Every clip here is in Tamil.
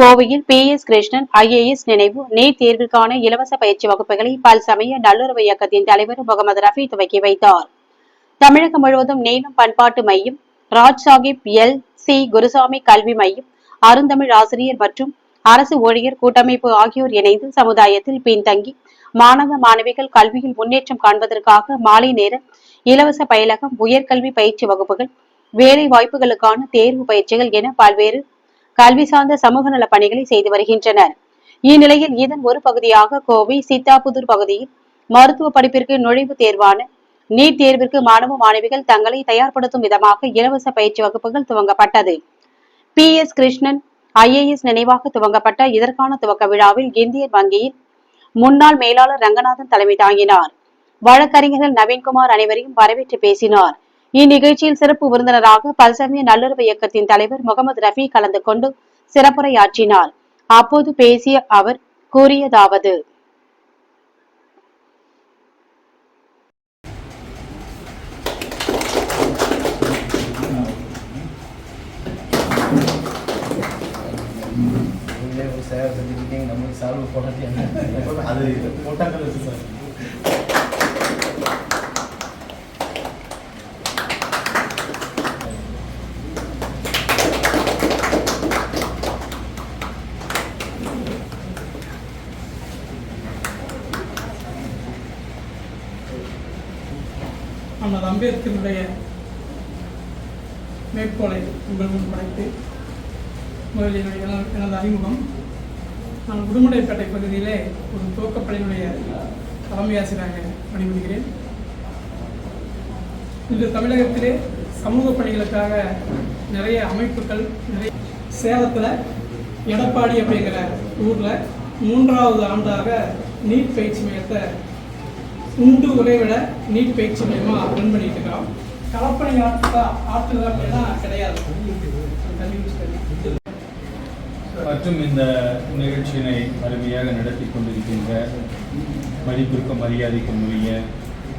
கோவையில் பி எஸ் கிருஷ்ணன் ஐஏஎஸ் நினைவு நீட் தேர்விற்கான இலவச பயிற்சி வகுப்புகளை பல் சமய நல்லுறவு இயக்கத்தின் தலைவர் முகமது ரஃபி துவக்கி வைத்தார். தமிழகம் முழுவதும் நீளம் பண்பாட்டு மையம் ராஜ் சாஹிப் எல். சி. குருசாமி கல்வி மையம் அருந்தமிழ் ஆசிரியர் மற்றும் அரசு ஊழியர் கூட்டமைப்பு ஆகியோர் இணைந்து சமுதாயத்தில் பின்தங்கி மாணவ மாணவிகள் கல்வியில் முன்னேற்றம் காண்பதற்காக மாலை நேர இலவச பயிலகம் உயர்கல்வி பயிற்சி வகுப்புகள் வேலை வாய்ப்புகளுக்கான தேர்வு பயிற்சிகள் என பல்வேறு கல்வி சார்ந்த சமூக நல பணிகளை செய்து வருகின்றனர். இந்நிலையில் இதன் ஒரு பகுதியாக கோவை சீத்தாபுதூர் பகுதியில் மருத்துவ படிப்பிற்கு நுழைவுத் தேர்வான நீட் தேர்விற்கு மாணவ மாணவிகள் தங்களை தயார்படுத்தும் விதமாக இலவச பயிற்சி வகுப்புகள் துவங்கப்பட்டது. பி. எஸ். கிருஷ்ணன் ஐஏஎஸ் நினைவாக துவங்கப்பட்ட இதற்கான துவக்க விழாவில் இந்தியன் வங்கியின் முன்னாள் மேலாளர் ரங்கநாதன் தலைமை தாங்கினார். வழக்கறிஞர்கள் நவீன்குமார் அனைவரையும் வரவேற்று பேசினார். இந்நிகழ்ச்சியில் சிறப்பு விருந்தினராக பல்சமய நல்லுறவு இயக்கத்தின் தலைவர் முகமது ரஃபி கலந்து கொண்டு சிறப்புரையாற்றினார். அப்போது பேசிய அவர் கூறியதாவது சேவை செஞ்சுருக்கீங்க நம்மளுக்கு சால்வ் என்ன? அது போட்டாக்கள் சார் அண்ணல் அம்பேத்கருடைய மேற்கோளை உங்கள் முன் படைத்து முதலில் என்னுடைய எனது- எனது அறிமுகம். நான் உடுமலைப்பேட்டை பகுதியிலே ஒரு துவக்கப்பள்ளியினுடைய தலைமை ஆசிரியராக பணிபுரிகிறேன். இன்று தமிழகத்திலே சமூக பணிகளுக்காக நிறைய அமைப்புகள் நிறைய சேலத்தில் எடப்பாடி அப்படிங்கிற ஊரில் மூன்றாவது ஆண்டாக நீட் பயிற்சி மையத்தை உண்டு உறைவிட நீட் பயிற்சி மையமாக ரன் பண்ணிட்டு இருக்கிறோம். கலப்பணி ஆற்றுதா ஆற்றுதா அப்படின்னா கிடையாது. மற்றும் இந்த நிகழ்ச்சியினை அருமையாக நடத்தி கொண்டிருக்கின்ற மதிப்பிற்கும் மரியாதைக்கும் உரிய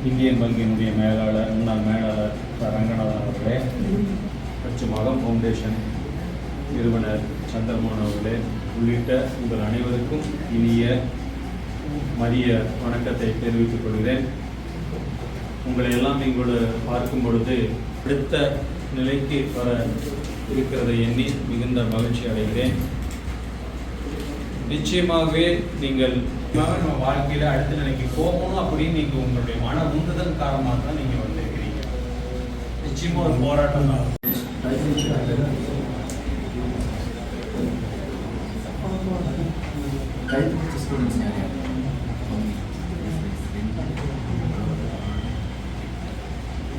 இந்தியன் வங்கியினுடைய மேலாளர் முன்னாள் மேலாளர் ரங்கநாதன் அவர்களே மற்றும் அகம் ஃபவுண்டேஷன் நிறுவனர் சந்திரமோகன் அவர்களே உள்ளிட்ட உங்கள் அனைவருக்கும் இனிய மதிய வணக்கத்தை தெரிவித்துக் கொள்கிறேன். உங்களை எல்லாம் இங்கோடு பார்க்கும் பொழுது அடுத்த நிலைக்கு வர இருக்கிறதை எண்ணி மிகுந்த மகிழ்ச்சி அடைகிறேன். நிச்சயமாகவே நீங்கள் நம்ம வாழ்க்கையில அடுத்த நிலைக்கு போகணும் அப்படின்னு நீங்க உங்களுடைய மன உந்துதல் காரணமாக தான் நீங்க வந்திருக்கிறீங்க. நிச்சயமா ஒரு போராட்டம் தான் கழுத்து ஸ்டூடெண்ட்ஸ் நிறையா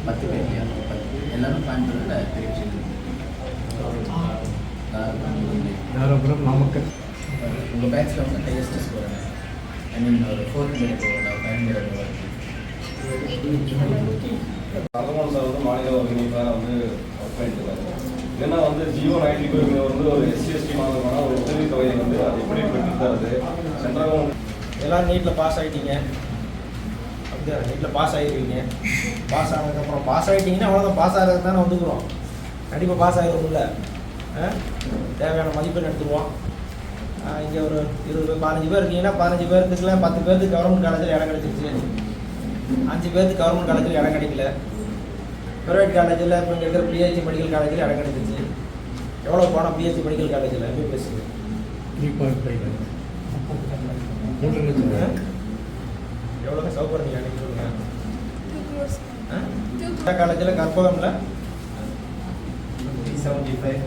பத்து பேர் இல்லையா? பத்து எல்லாரும் கோயம்புத்தூரில் விஷயம் தாராபுரம் நாமக்கல். உங்கள் பேட்சில் வந்து ஹையஸ்ட் ஸ்கோர் ஐ மீன் ஒரு fourth grade five grade Arasaman sir வந்து மாநில ஒருங்கிணைப்பாளர் வந்து ஒர்க் பண்ணிட்டு இருக்காரு. ஏன்னா வந்து ஜியோ நைன்டி ஃபைவ் வந்து ஒரு எஸ்சி எஸ்டி மாணவர்களான ஒரு உதவித்தொகை வந்து அது எப்படி பெற்று தருது கவர்மெண்ட் எல்லாரும் நீட்டில் பாஸ் ஆகிட்டீங்க அப்படியா நீட்டில் பாஸ் ஆகிருக்கீங்க பாஸ் ஆனதுக்கப்புறம் பாஸ் ஆகிட்டீங்கன்னா அவ்வளோதான் பாஸ் ஆகிறது தானே வந்துக்கிறோம். கண்டிப்பாக பாஸ் ஆகிருக்கும்ல தேவையான மதிப்பெண் எடுத்துருவோம். இங்கே ஒரு இருபது பேர் பதினஞ்சு பேர் இருக்கீங்கன்னா பதினஞ்சு பேர்த்துக்குள்ள பத்து பேருக்கு கவர்மெண்ட் காலேஜில் இடம் கிடைச்சிருச்சு. அஞ்சு பேருக்கு கவர்மெண்ட் காலேஜில் இடம் கிடைக்கல. ப்ரைவேட் காலேஜில் இப்போ இங்கே இருக்கிற பிஹெச்சி மெடிக்கல் காலேஜில் இடம் கிடைச்சிச்சு எவ்வளோ போனோம் பிஹெச்சி மெடிக்கல் காலேஜில் எம்பிபிஎஸ் த்ரீ பாயிண்ட் ஃபைவ் மூன்று லட்சம். எவ்வளோ சௌகரம் நீங்கள் அன்றைக்கி சொல்லுங்கள் காலேஜில் கற்பகமில்? த்ரீ செவன்ட்டி ஃபைவ்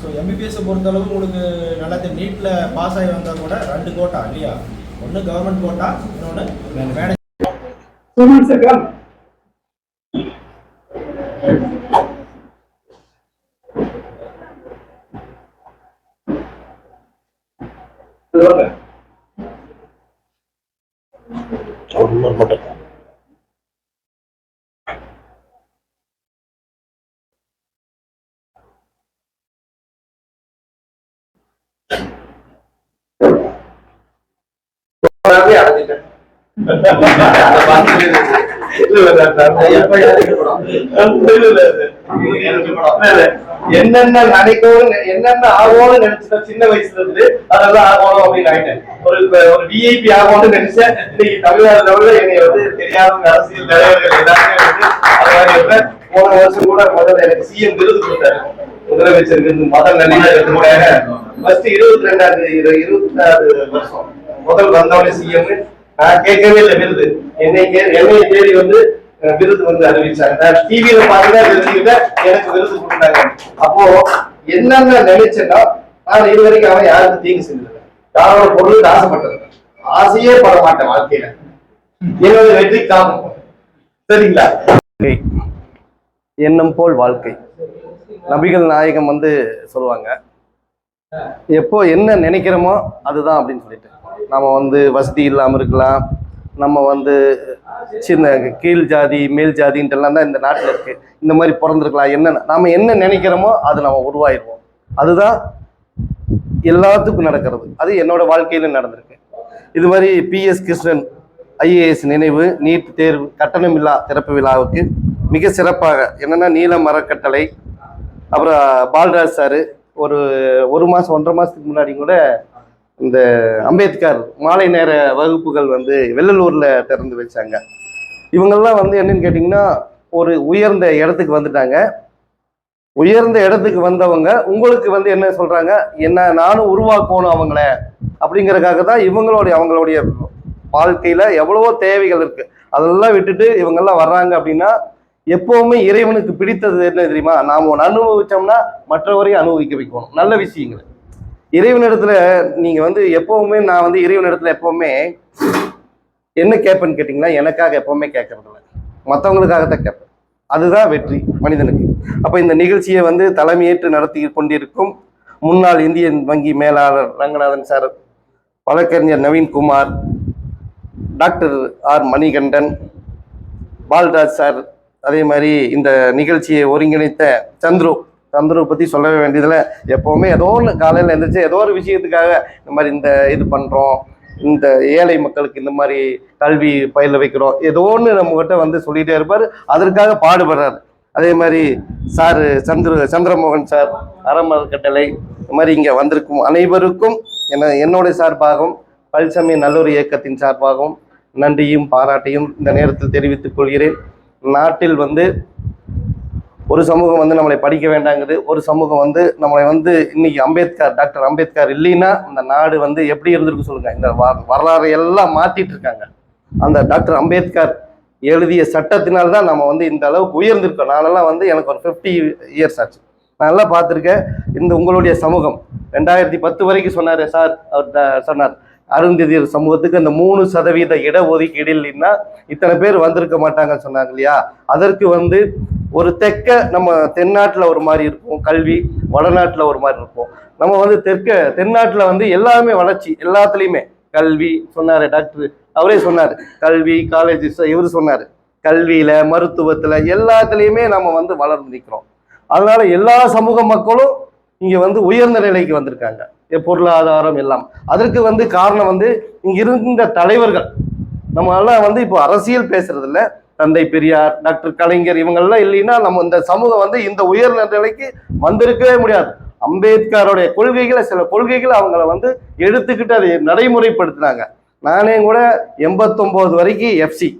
ஸோ எம்பிபிஎஸ்ஸை பொறுத்தளவு உங்களுக்கு நல்லா நீட்டில் பாஸ் ஆகி வந்தால் கூட ரெண்டு கோட்டா இல்லையா? ஒன்று கவர்மெண்ட் கோட்டா இன்னொன்று மேனேஜ் அடைஞ்சிட்டேன் இல்ல, இல்ல, சார். எப்ப யாருக்கு படம்? இல்ல, இல்ல, இல்ல. இல்ல, இல்ல. என்னென்ன நினைக்கணும் என்னென்ன ஆகணும்னு நினைச்ச சின்ன வயசுல இருந்து அதெல்லாம் ஆகணும் அப்படின்னு ஆயிட்டேன். ஒரு இப்ப ஒரு விஐபி ஆகணும்னு நினைச்சேன் இன்னைக்கு தமிழ்நாடு லெவல்ல என்னை வந்து தெரியாத அரசியல் தலைவர்கள் எல்லாருமே வந்து அது போன வருஷம் கூட முதல்ல எனக்கு சிஎம் விருது கொடுத்தாரு. முதலமைச்சருக்கு இருந்து முதல் நடிகர் ஃபர்ஸ்ட் இருபத்தி ரெண்டாவது இருபத்தி ரெண்டாவது வருஷம். முதல் வந்தவனே சிஎம் நான் கேட்கவே இல்லை விருது. என்னை கே- என்னை தேடி வந்து விருது வந்து அறிவிச்சாங்க. நான் டிவியில பாருங்க தெரிஞ்சுக்கிட்டேன் எனக்கு விருது கொடுத்தாங்க. அப்போ என்னென்ன நினைச்சேன்னா நான் இது வரைக்கும் அவன் யாருக்கும் தீங்கு செஞ்சது யாரோட பொருளுக்கு ஆசைப்பட்டது ஆசையே பட மாட்டேன் வாழ்க்கையில. என்னோட வெற்றி காமம் சரிங்களா? எண்ணம் போல் வாழ்க்கை. நபிகள் நாயகம் வந்து சொல்லுவாங்க எப்போ என்ன நினைக்கிறோமோ அதுதான் அப்படின்னு சொல்லிட்டு. நம்ம வந்து வசதி இல்லாமல் இருக்கலாம். நம்ம வந்து சின்ன கீழ் ஜாதி மேல் ஜாதின்ட்டுலாம் தான் இந்த நாட்டில் இருக்குது இந்த மாதிரி பிறந்திருக்கலாம். என்ன நாம் என்ன நினைக்கிறோமோ அது நம்ம உருவாயிருவோம். அதுதான் எல்லாத்துக்கும் நடக்கிறது. அது என்னோட வாழ்க்கையிலும் நடந்திருக்கு. இது மாதிரி பிஎஸ் கிருஷ்ணன் ஐஏஎஸ் நினைவு நீட் தேர்வு கட்டணமில்லா திறப்பு விழாவுக்கு மிக சிறப்பாக என்னென்னா நீல மரக்கட்டளை அப்புறம் பால்ராஜ் சார் ஒரு ஒரு மாதம் ஒன்றரை மாதத்துக்கு முன்னாடி கூட இந்த அம்பேத்கர் மாலை நேர வகுப்புகள் வந்து வெள்ளலூரில் திறந்து வச்சாங்க. இவங்கெல்லாம் வந்து என்னன்னு கேட்டிங்கன்னா ஒரு உயர்ந்த இடத்துக்கு வந்துட்டாங்க. உயர்ந்த இடத்துக்கு வந்தவங்க உங்களுக்கு வந்து என்ன சொல்றாங்க? என்ன நானும் உருவாக்கணும் அவங்கள. அப்படிங்கிறதுக்காக தான் இவங்களுடைய அவங்களுடைய வாழ்க்கையில எவ்வளவோ தேவைகள் இருக்கு. அதெல்லாம் விட்டுட்டு இவங்கெல்லாம் வர்றாங்க அப்படின்னா எப்பவுமே இறைவனுக்கு பிடித்தது என்ன தெரியுமா? நாம ஒன்று அனுபவிச்சோம்னா மற்றவரையும் அனுபவிக்க வைக்கணும். நல்ல விஷயங்கள். இறைவனிடத்துல நீங்க வந்து எப்பவுமே நான் வந்து இறைவனிடத்துல எப்பவுமே என்ன கேட்பேன்னு கேட்டிங்கன்னா எனக்காக எப்பவுமே கேட்கறது இல்லை மற்றவங்களுக்காக தான் கேட்பேன். அதுதான் வெற்றி மனிதனுக்கு. அப்போ இந்த நிகழ்ச்சியை வந்து தலைமையேற்று நடத்தி கொண்டிருக்கும் முன்னாள் இந்தியன் வங்கி மேலாளர் ரங்கநாதன் சார் வழக்கறிஞர் Naveenkumar doctor R Manikandan Balraj sir அதே மாதிரி இந்த நிகழ்ச்சியை ஒருங்கிணைத்த சந்துரு சந்துரு பற்றி சொல்லவே வேண்டியதில்லை. எப்போவுமே ஏதோ ஒன்று காலையில் எழுந்திரிச்சு ஏதோ ஒரு விஷயத்துக்காக இந்த மாதிரி இந்த இது பண்ணுறோம் இந்த ஏழை மக்களுக்கு இந்த மாதிரி கல்வி பயில வைக்கிறோம். ஏதோ ஒன்று நம்மகிட்ட வந்து சொல்லிகிட்டே இருப்பார். அதற்காக பாடுபடுறாரு. அதே மாதிரி சார் சந்திர சந்திரமோகன் சார் அறமரக்கட்டளை இந்த மாதிரி இங்கே வந்திருக்கும் அனைவருக்கும் என்ன என்னுடைய சார்பாகவும் பல்சமய நல்லொரு இயக்கத்தின் சார்பாகவும் நன்றியும் பாராட்டையும் இந்த நேரத்தில் தெரிவித்துக் கொள்கிறேன். நாட்டில் வந்து ஒரு சமூகம் வந்து நம்மளை படிக்க வேண்டாங்குது ஒரு சமூகம் வந்து நம்மளை வந்து இன்னைக்கு அம்பேத்கர் டாக்டர் அம்பேத்கர் இல்லைன்னா இந்த நாடு வந்து எப்படி இருந்திருக்கு சொல்லுங்க. இந்த வ- வரலாறை எல்லாம் மாத்திட்டு இருக்காங்க அந்த டாக்டர் அம்பேத்கர் எழுதிய சட்டத்தினால் தான் நம்ம வந்து இந்த அளவுக்கு உயர்ந்திருக்கோம். நானெல்லாம் வந்து எனக்கு ஒரு ஃபிஃப்டி இயர்ஸ் ஆச்சு. நான் நல்லா பார்த்துருக்கேன். இந்த உங்களுடைய சமூகம். ரெண்டாயிரத்தி பத்து வரைக்கும் சொன்னார் சார் அவர் த- சொன்னார். அருந்ததியர் சமூகத்துக்கு அந்த மூணு சதவீத இடஒதுக்கீடு இல்லைன்னா இத்தனை பேர் வந்திருக்க மாட்டாங்கன்னு சொன்னாங்க இல்லையா? அதற்கு வந்து ஒரு தெற்க நம்ம தென்னாட்டில் ஒரு மாதிரி இருக்கும் கல்வி வடநாட்டில் ஒரு மாதிரி இருக்கும். நம்ம வந்து தெற்க தென்னாட்டில் வந்து எல்லாமே வளர்ச்சி எல்லாத்துலேயுமே. கல்வி சொன்னார் டாக்டர் அவரே சொன்னார். கல்வி காலேஜஸ் இவர் சொன்னார். கல்வியில் மருத்துவத்தில் எல்லாத்துலேயுமே நம்ம வந்து வளர்ந்து நிற்கிறோம் அதனால எல்லா சமூக மக்களும் இங்கே வந்து உயர்ந்த நிலைக்கு வந்திருக்காங்க. பொருளாதாரம் எல்லாம். அதற்கு வந்து காரணம் வந்து இங்கே இருந்த தலைவர்கள். நம்மளாம் வந்து இப்போ அரசியல் பேசுறது தந்தை பெரியார் டாக்டர் கலைஞர் இவங்கெல்லாம் இல்லைன்னா நம்ம இந்த சமூகம் வந்து இந்த உயர்ந்த நிலைக்கு வந்திருக்கவே முடியாது. அம்பேத்கருடைய கொள்கைகளை சில கொள்கைகளை அவங்கள வந்து எடுத்துக்கிட்டு அதை நடைமுறைப்படுத்தினாங்க. நானே கூட எண்பத்தொம்போது வரைக்கும் எஃப்சி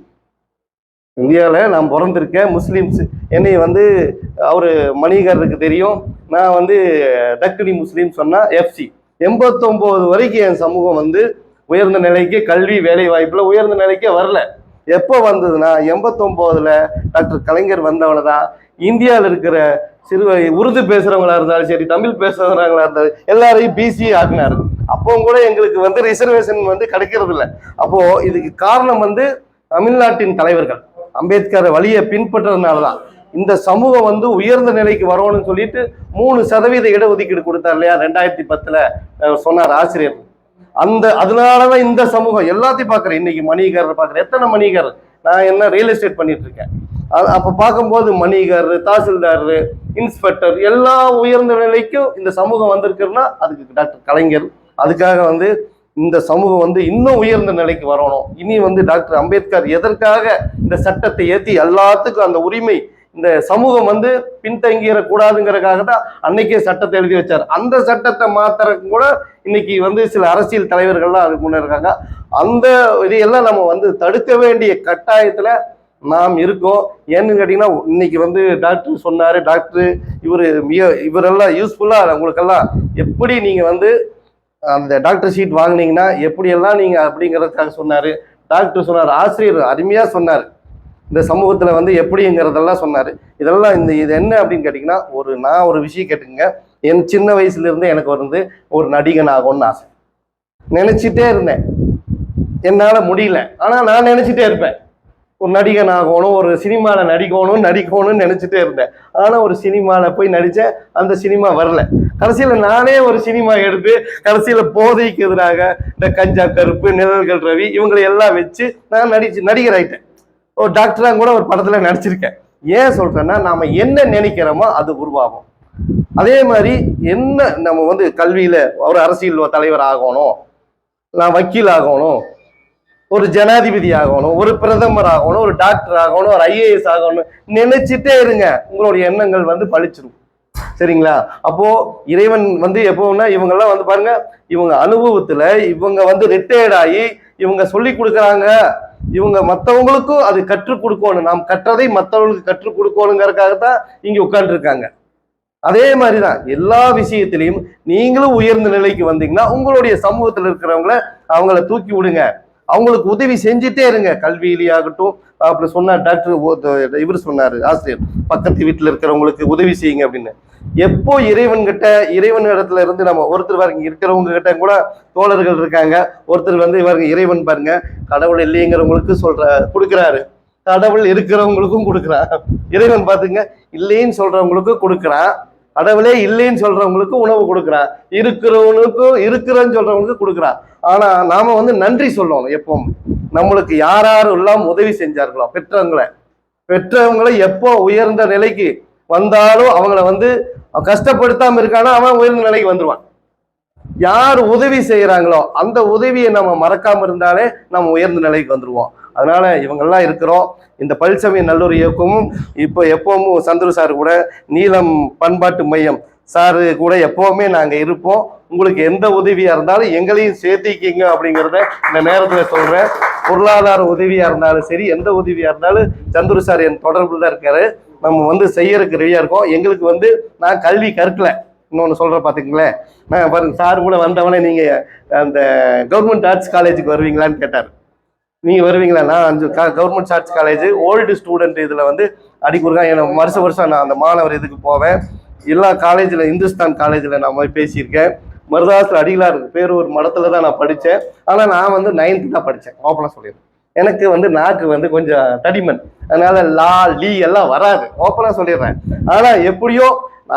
இந்தியாவில் நான் பிறந்திருக்கேன். முஸ்லீம்ஸ் என்னை வந்து அவர் மணிகருக்கு தெரியும். நான் வந்து தக்கினி முஸ்லீம் சொன்னால் எஃப்சி எண்பத்தொம்போது வரைக்கும் என் சமூகம் வந்து உயர்ந்த நிலைக்கு கல்வி வேலை வாய்ப்பில் உயர்ந்த நிலைக்கே வரல. எப்போ வந்ததுன்னா எண்பத்தொம்போதுல டாக்டர் கலைஞர் வந்தவன தான் இந்தியாவில் இருக்கிற சிறு உருது பேசுறவங்களா இருந்தாலும் சரி தமிழ் பேசுறவங்களா இருந்தாலும் எல்லாரையும் பிசி ஆகினாரு அப்பவும் கூட எங்களுக்கு வந்து ரிசர்வேஷன் வந்து கிடைக்கிறது இல்லை அப்போ இதுக்கு காரணம் வந்து தமிழ்நாட்டின் தலைவர்கள். அம்பேத்கர் வழியை பின்பற்றதுனால தான் இந்த சமூகம் வந்து உயர்ந்த நிலைக்கு வரணும்னு சொல்லிட்டு மூணு சதவீத இடஒதுக்கீடு கொடுத்தார் இல்லையா? ரெண்டாயிரத்தி பத்துல சொன்னார் ஆசிரியர். அந்த அதனாலதான் இந்த சமூகம் எல்லாத்தையும் பார்க்குறேன். இன்னைக்கு மணிகர் பார்க்குறேன். எத்தனை மணிகர்? நான் என்ன ரியல் எஸ்டேட் பண்ணிட்டு இருக்கேன் அப்ப பார்க்கும்போது மணிகர் தாசில்தார் இன்ஸ்பெக்டர் எல்லா உயர்ந்த நிலைக்கும் இந்த சமூகம் வந்திருக்குன்னா அதுக்கு டாக்டர் கலைஞர் அதுக்காக வந்து இந்த சமூகம் வந்து இன்னும் உயர்ந்த நிலைக்கு வரணும். இனி வந்து டாக்டர் அம்பேத்கர் எதற்காக இந்த சட்டத்தை ஏற்றி எல்லாத்துக்கும் அந்த உரிமை இந்த சமூகம் வந்து பின்தங்கிடக்கூடாதுங்கிறதுக்காக தான் அன்னைக்கே சட்டத்தை எழுதி வச்சார். அந்த சட்டத்தை மாத்துறதுக்கு கூட இன்னைக்கு வந்து சில அரசியல் தலைவர்கள்லாம் அதுக்கு முன்னே இருக்காங்க. அந்த இதையெல்லாம் நம்ம வந்து தடுக்க வேண்டிய கட்டாயத்தில் நாம் இருக்கோம். ஏன்னு கேட்டிங்கன்னா இன்னைக்கு வந்து டாக்டர் சொன்னார் டாக்டர் இவர் மிக இவரெல்லாம் யூஸ்ஃபுல்லாக உங்களுக்கெல்லாம் எப்படி நீங்கள் வந்து அந்த டாக்டர் ஷீட் வாங்குனீங்கன்னா எப்படியெல்லாம் நீங்கள் அப்படிங்கிறதுக்காக சொன்னார். டாக்டர் சொன்னார் ஆசிரியர் அருமையாக சொன்னார். இந்த சமூகத்தில் வந்து எப்படிங்கிறதெல்லாம் சொன்னார். இதெல்லாம் இந்த இது என்ன அப்படின்னு கேட்டிங்கன்னா ஒரு நான் ஒரு விஷயம் கேட்டுங்க என் சின்ன வயசுலேருந்து எனக்கு வந்து ஒரு நடிகன் ஆகும்னு ஆசை. நினச்சிட்டே இருந்தேன். என்னால் முடியல. ஆனால் நான் நினச்சிட்டே இருப்பேன். ஒரு நடிகன் ஆகணும் ஒரு சினிமாவில் நடிக்கணும் நடிக்கணும்னு நினச்சிட்டே இருந்தேன். ஆனால் ஒரு சினிமாவில் போய் நடித்தேன் அந்த சினிமா வரல. கடைசியில் நானே ஒரு சினிமா எடுத்து கடைசியில் போதைக்கு எதிராக இந்த கஞ்சா கருப்பு நிழல்கள் ரவி இவங்களை எல்லாம் வச்சு நான் நடிச்சு நடிகர் ஆயிட்டேன் ஒரு டாக்டராக கூட ஒரு படத்தில் நடிச்சிருக்கேன். ஏன் சொல்கிறேன்னா நாம் என்ன நினைக்கிறோமோ அது உருவாகும். அதே மாதிரி என்ன நம்ம வந்து கல்வியில் ஒரு அரசியல் தலைவர் ஆகணும் நான் வக்கீல் ஆகணும் ஒரு ஜனாதிபதி ஆகணும் ஒரு பிரதமர் ஆகணும் ஒரு டாக்டர் ஆகணும் ஒரு ஐஏஎஸ் ஆகணும் நினைச்சிட்டே இருங்க. உங்களுடைய எண்ணங்கள் வந்து பழிச்சிடும் சரிங்களா? அப்போ இறைவன் வந்து எப்போன்னா இவங்கெல்லாம் வந்து பாருங்க இவங்க அனுபவத்துல இவங்க வந்து ரிட்டையர்ட் ஆகி இவங்க சொல்லி கொடுக்குறாங்க. இவங்க மற்றவங்களுக்கும் அது கற்றுக் கொடுக்கணும். நாம் கற்றதை மற்றவங்களுக்கு கற்றுக் கொடுக்கணுங்கிறதுக்காக தான் இங்க உட்காந்துருக்காங்க அதே மாதிரி தான் எல்லா விஷயத்திலையும் நீங்களும் உயர்ந்த நிலைக்கு வந்தீங்கன்னா உங்களுடைய சமூகத்தில் இருக்கிறவங்கள அவங்கள தூக்கி விடுங்க. அவங்களுக்கு உதவி செஞ்சுட்டே இருங்க. கல்வியிலேயாகட்டும் அப்படி சொன்னார் டாக்டர் இவர் சொன்னார் ஆசிரியர் பக்கத்து வீட்டில் இருக்கிறவங்களுக்கு உதவி செய்யுங்க அப்படின்னு. எப்போ இறைவன் கிட்ட இறைவன் இடத்துல இருந்து நம்ம ஒருத்தர் பாருங்க இருக்கிறவங்க கிட்ட கூட தோழர்கள் இருக்காங்க. ஒருத்தர் வந்து இவருங்க இறைவன் பாருங்க கடவுள் இல்லைங்கிறவங்களுக்கு சொல்ற கொடுக்குறாரு. கடவுள் இருக்கிறவங்களுக்கும் கொடுக்குறான் இறைவன் பாத்துங்க இல்லைன்னு சொல்றவங்களுக்கும் கொடுக்குறான். கடவுளே இல்லைன்னு சொல்றவங்களுக்கு உணவு கொடுக்குறான் இருக்கிறவனுக்கும் இருக்கிறன்னு சொல்றவங்களுக்கு கொடுக்குறான் ஆனா நாம வந்து நன்றி சொல்லணும் எப்பவும். நம்மளுக்கு யார் யார் எல்லாம் உதவி செஞ்சார்களோ பெற்றவங்களை. பெற்றவங்களை எப்போ உயர்ந்த நிலைக்கு வந்தாலும் அவங்கள வந்து அவன் கஷ்டப்படுத்தாம இருக்கானா அவன் உயர்ந்த நிலைக்கு வந்துருவான். யார் உதவி செய்யறாங்களோ அந்த உதவியை நம்ம மறக்காம இருந்தாலே நம்ம உயர்ந்த நிலைக்கு வந்துருவோம். அதனால இவங்கெல்லாம் இருக்கிறோம். இந்த பல்சமய நல்லூர் இயக்கமும் இப்போ எப்பவும் சந்துரு சார் கூட நீளம் பண்பாட்டு மையம். சார் கூட எப்பவுமே நாங்கள் இருப்போம். உங்களுக்கு எந்த உதவியா இருந்தாலும் எங்களையும் சேர்த்திக்கிங்க அப்படிங்கிறத இந்த நேரத்தில் சொல்றேன். பொருளாதார உதவியா இருந்தாலும் சரி எந்த உதவியா இருந்தாலும் சந்துரு சார் என் தொடர்பில் தான் இருக்காரு. நம்ம வந்து செய்யறதுக்கு ரெடியா இருக்கோம். எங்களுக்கு வந்து நான் கல்வி கற்கல. இன்னொன்று சொல்கிறேன் பார்த்துங்களேன் நான் பாருங்க சார் கூட வந்தவனே நீங்கள் அந்த கவர்மெண்ட் ஆர்ட்ஸ் காலேஜுக்கு வருவீங்களான்னு கேட்டார். நீங்கள் வருவீங்களா? நான் அஞ்சு government arts college old student இதில் வந்து அடிக்குறுக்கா எனக்கு வருஷ வருஷம் நான் அந்த மாணவர் இதுக்கு போவேன். எல்லா காலேஜில் இந்துஸ்தான் காலேஜில் நான் போய் பேசியிருக்கேன். மருதாசில் அடிகளார் பேரூர் மடத்தில் தான் நான் படித்தேன். ஆனால் நான் வந்து நைன்த்து தான் படித்தேன். ஓப்பனாக சொல்லிடுறேன். எனக்கு வந்து நாக்கு வந்து கொஞ்சம் தடிமன். அதனால லா லீ எல்லாம் வராது. ஓப்பனாக சொல்லிடுறேன். ஆனால் எப்படியோ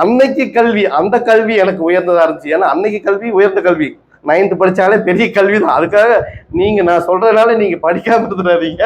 அன்னைக்கு கல்வி அந்த கல்வி எனக்கு உயர்ந்ததா இருந்துச்சு. ஏன்னா அன்னைக்கு கல்வி உயர்ந்த கல்வி. நைன்த்து படித்தாலே பெரிய கல்வி தான் அதுக்காக நீங்கள் நான் சொல்கிறதுனால நீங்கள் படிக்காமல் இருந்துடாதீங்க.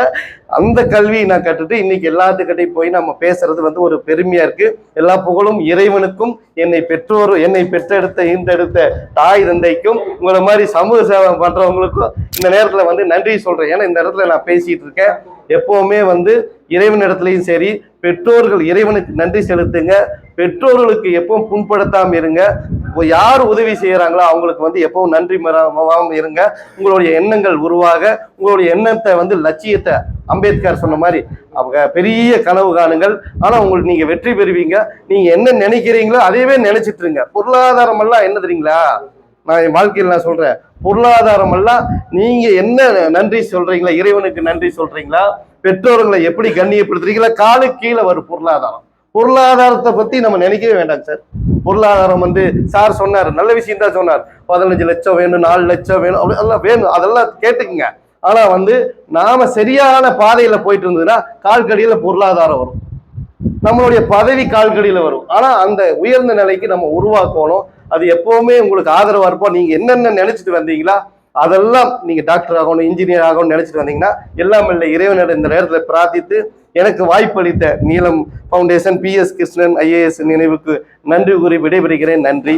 அந்த கல்வியை நான் கற்றுட்டு இன்றைக்கி எல்லாத்துக்கிட்டையும் போய் நம்ம பேசுறது வந்து ஒரு பெருமையாக இருக்குது எல்லா புகழும் இறைவனுக்கும் என்னை பெற்றோர் என்னை பெற்றெடுத்த ஈந்தெடுத்த தாய் தந்தைக்கும் உங்களை மாதிரி சமூக சேவை பண்ணுறவங்களுக்கும் இந்த நேரத்தில் வந்து நன்றி சொல்கிறேன் ஏன்னா இந்த இடத்துல நான் பேசிகிட்டு இருக்கேன். எப்போவுமே வந்து இறைவன் இடத்துலையும் சரி பெற்றோர்கள் இறைவனுக்கு நன்றி செலுத்துங்க. பெற்றோர்களுக்கு எப்பவும் புண்படுத்தாம இருங்க. இப்போ யார் உதவி செய்கிறாங்களோ அவங்களுக்கு வந்து எப்பவும் நன்றி மறவாம இருங்க. உங்களுடைய எண்ணங்கள் உருவாக உங்களுடைய எண்ணத்தை வந்து லட்சியத்தை அம்பேத்கர் சொன்ன மாதிரி அவங்க பெரிய கனவு காணுங்கள். ஆனால் உங்களுக்கு நீங்கள் வெற்றி பெறுவீங்க. நீங்கள் என்ன நினைக்கிறீங்களோ அதையவே நினைச்சிட்டு இருங்க பொருளாதாரமெல்லாம் என்ன தெரியுங்களா? நான் என் வாழ்க்கையில் நான் சொல்கிறேன் பொருளாதாரமெல்லாம் நீங்கள் என்ன நன்றி சொல்கிறீங்களா இறைவனுக்கு நன்றி சொல்கிறீங்களா பெற்றோர்களை எப்படி கண்ணியப்படுத்துறீங்களா காலு கீழே வரும் பொருளாதாரம். பொருளாதாரத்தை பத்தி நம்ம நினைக்கவே வேண்டாம் சார். பொருளாதாரம் வந்து சார் சொன்னார் நல்ல விஷயம் தான் சொன்னார். பதினஞ்சு லட்சம் வேணும் நாலு லட்சம் வேணும் அப்படி எல்லாம் வேணும் அதெல்லாம் கேட்டுக்குங்க. ஆனா வந்து நாம சரியான பாதையில போயிட்டு இருந்ததுன்னா கால்கடியில பொருளாதாரம் வரும். நம்மளுடைய பதவி கால்கடியில வரும். ஆனா அந்த உயர்ந்த நிலைக்கு நம்ம உருவாக்கணும். அது எப்பவுமே உங்களுக்கு ஆதரவா இருப்போம். நீங்க என்னென்ன நினைச்சிட்டு வந்தீங்களா அதெல்லாம் நீங்க டாக்டர் ஆகணும் இன்ஜினியர் ஆகணும்னு நினைச்சிட்டு வந்தீங்கன்னா எல்லாம் இல்லை. இறைவனிடம் இந்த நேரத்தில் பிரார்த்தித்து எனக்கு வாய்ப்பளித்த Neelam foundation P S Krishnan IAS நினைவுக்கு நன்றி கூறி விடைபெறுகிறேன். நன்றி.